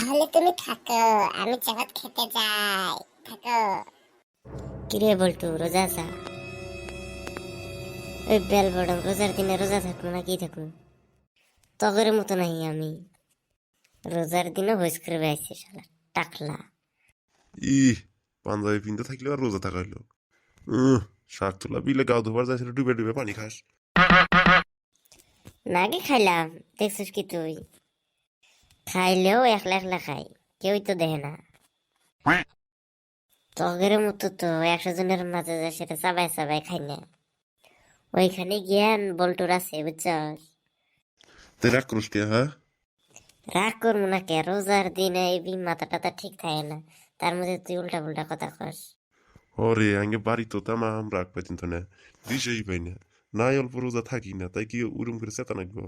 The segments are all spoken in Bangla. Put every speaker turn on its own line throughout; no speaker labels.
তাহলে তুমি থাকো আমি জগৎ খেতে যাই থাকো।
কিরে বল্টু রোজা আসা ওই বেল বড় রোজার দিনে রোজা থাকব না কি থাকব? তগের মতো নাই আমি। রোজার দিনে হইস করে বেড়াইছি শালা টাকলা।
ই পাঞ্জাবি পিনতে থাকলে আর রোজা থাকা হইল। শাক তোলা বিলে গাও ধোবার যাইছিল ডুবে ডুবে পানি খাস।
না আগে খাইলাম দেখছিস কি তুই? খাইলেও একলা একলা খাই কেউই তো দেখে না। তগের মতো তো একশো জনের মাঝে যায় সেটা চাবাই চাবাই খাই না। ওইখানে জ্ঞান বল্টুর আছে বুঝছস?
তে রাগ করিস হ্যাঁ?
রাগ করব না কে? রোজার দিনে এই মাথা টাথা ঠিক থাকে না তার মধ্যে তুই উল্টা পুল্টা কথা কস।
ওরে আগে বাড়ি তো তামাম রাগ পাইতেন তো না দিশেই পাই না। নাই অল্প রোজা থাকি না তাই কি উরুম করে চেতা নাকবো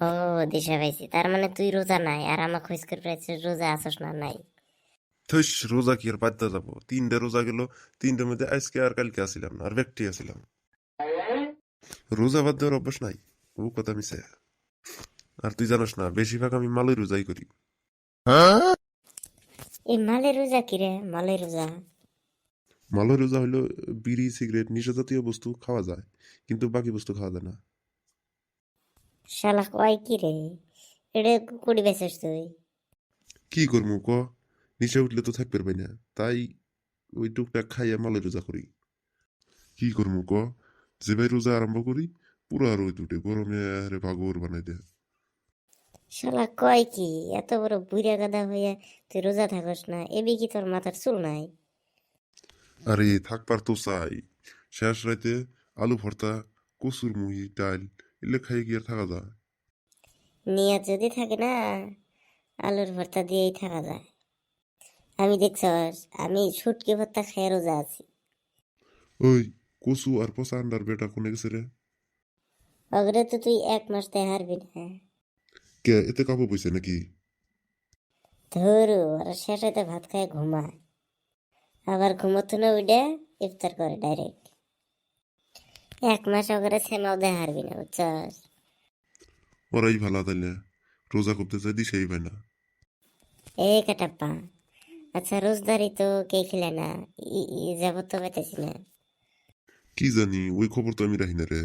ও দিশা পাইছি। তার মানে তুই রোজা নাই আর আমার খোঁজ করে পেয়েছিস রোজা আসস না নাই?
থৈস রোজা কি আর বাদ্যা যাব? তিনটে রোজা গেল তিনটের মধ্যে আজকে আর কালকে আসিলাম না আর ব্যক্তি আসিলাম। রোজা বাদ দেওয়ার অভ্যাস নাই ও কথা মিশে আর তুই জানোস না বেশিরভাগ আমি মালই রোজাই করি।
এই মালে রোজা কি রে? মালে রোজা?
মালয় রোজা হইল বিড়ি সিগারেট নিশা জাতীয় বস্তু খাওয়া যায় কিন্তু বাকি বস্তু খাওয়া যায় না।
শালা কয় কি রে? এটা কুড়ি বেছিস তুই
কি করব ক? নিশা উঠলে তো থাকতে পারবে না। তাই ওই টুকটাক খাইয়া মালয় রোজা করি। কি করব ক? যে ভাই রোজা আরম্ভ করি পুরো আর ওই দুটে গরমে আরে ভাগর বানাই দেয়
শালা কয় কি? এত বড় বুড়া গাদা হইয়া তুই রোজা থাকস না এবি কি তোর মাথার চুল নাই?
আরে থাকবার তো চাই। শেষ রাইতে আলু ভর্তা কচুর মুহি ডাল এগুলো খাই গিয়ে থাকা যায়?
নিয়ত যদি থাকে না আলুর ভর্তা দিয়েই থাকা যায়। আমি দেখছস আমি ছুটকি ভর্তা খেয়ে রোজা আছি।
ওই কচু আর পচা আন্ডার বেটা কোনে গেছে রে?
অগ্রে তো তুই এক মাস তাই হারবি না।
কে এতে কাপড় বইছে নাকি?
ধরু আর শেষ হইতে ভাত খায় ঘুমায়। আবার ঘুমোতো না উঠে ইফতার করে ডাইরেক্ট। এক মাস অগরে সেমাও দেয় হারবি না বুঝছস?
ওরাই ভালো তাইলে রোজা করতে চাই দিছেই পাই না।
এ কাটাপ্পা আচ্ছা রোজদারি তো কে খেলে না? যাব তো পেতেছি না।
কি জানি ওই খবর তো আমি রাখি না রে।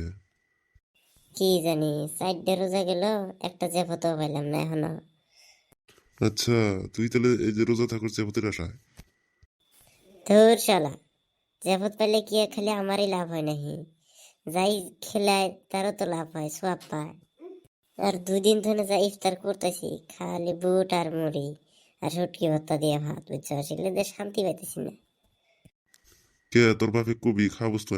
কি জানি চারটে রোজা গেল একটা জেফতো পাইলাম না এখনও।
আচ্ছা তুই তাহলে এই যে রোজা থাকুর চেপতের আশায়
ধুর শালা জেফত পাইলে কি খালি আমারই লাভ হয় নাহি। যাই খেলায় তারও তো লাভ হয় সোয়াব পায়। আর দুদিন ধরে যা ইফতার করতেছি খালি বুট আর মুড়ি আর সুটকি ভত্তা দিয়ে ভাত বুঝছ? সেগুলো শান্তি পাইতেছি না।
কে তোর বাপে কবি? খাওয়া বস্তু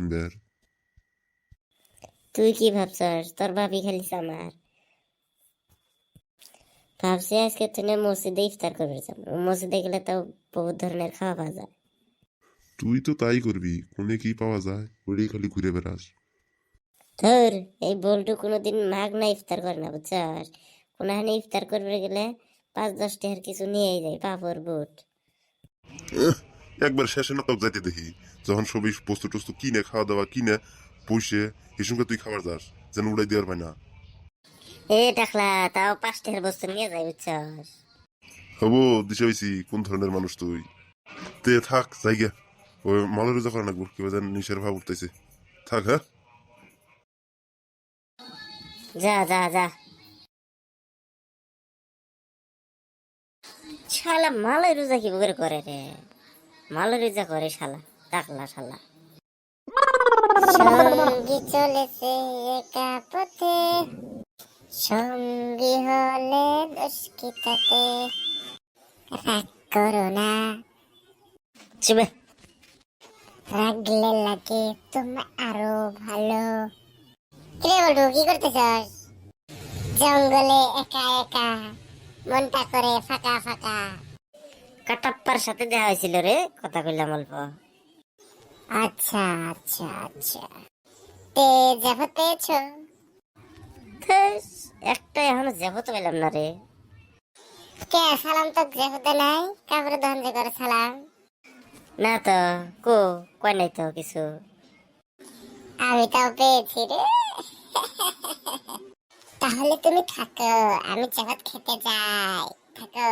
তুই কি ভাবছস তোর ভাবি খালিস আমার ভাবছি আজকে তুই মসজিদে ইফতার করবে মসজিদে গেলে তো বহুত ধরনের খাওয়া পাওয়া যায়।
তুই তো তাই করবি কোনে কি পাওয়া যায়? ওটাই খালি ঘুরে বেড়াস।
ধর এই বল্টু কোনোদিন মাগ না ইফতার করে না বুঝছস? কোনখানে ইফতার করবে গেলে পাঁচ দশ টাকার কিছু নিয়েই যায় পাপড় বুট।
একবার শেষে না তোকে যাইতে দেখি যখন সবই বস্তু টস্তু কিনে খাওয়া দাওয়া কিনে পয়সে এই সঙ্গে তুই খাবার যাস যেন উড়াই দেওয়ার পাই না।
এ টাকলা তাও পাঁচ টাকার বস্তু নিয়ে যায় বুঝছস?
হব দিশে হয়েছি কোন ধরনের মানুষ তুই? তে থাক জায়গা ওই মালের রোজা করা নাকবো কেউ যেন নিশের ভাব উঠতেছে। থাক হ্যাঁ?
যা যা যা। শালা মালের রোজা কি করে করে রে? মালের রোজা করে শালা টাকলা শালা।
সঙ্গী চলেছে একা পথে। সঙ্গী হলে দুষ্কৃতাতে রাগ করো না।
চুবে
রাগলে লাগে তোমার আরও ভালো। কিরে বলটু কি করতেছস? জঙ্গলে একা একা মনটা করে ফাঁকা ফাঁকা।
কাটাপ্পার সাথে দেখা হয়েছিল রে কথা কইলাম অল্প।
আচ্ছা আচ্ছা আচ্ছা। তে যাব পেয়েছ
একটা এখনও যাব তো পেলাম না রে।
কে সালাম তো যেতে নাই? কাপড় দহন যে করে সালাম।
না তো কো কয় নাই তো কিছু?
আমি তাও পেয়েছি রে। তাহলে তুমি থাকো আমি জগৎ খেতে যাই। থাকো।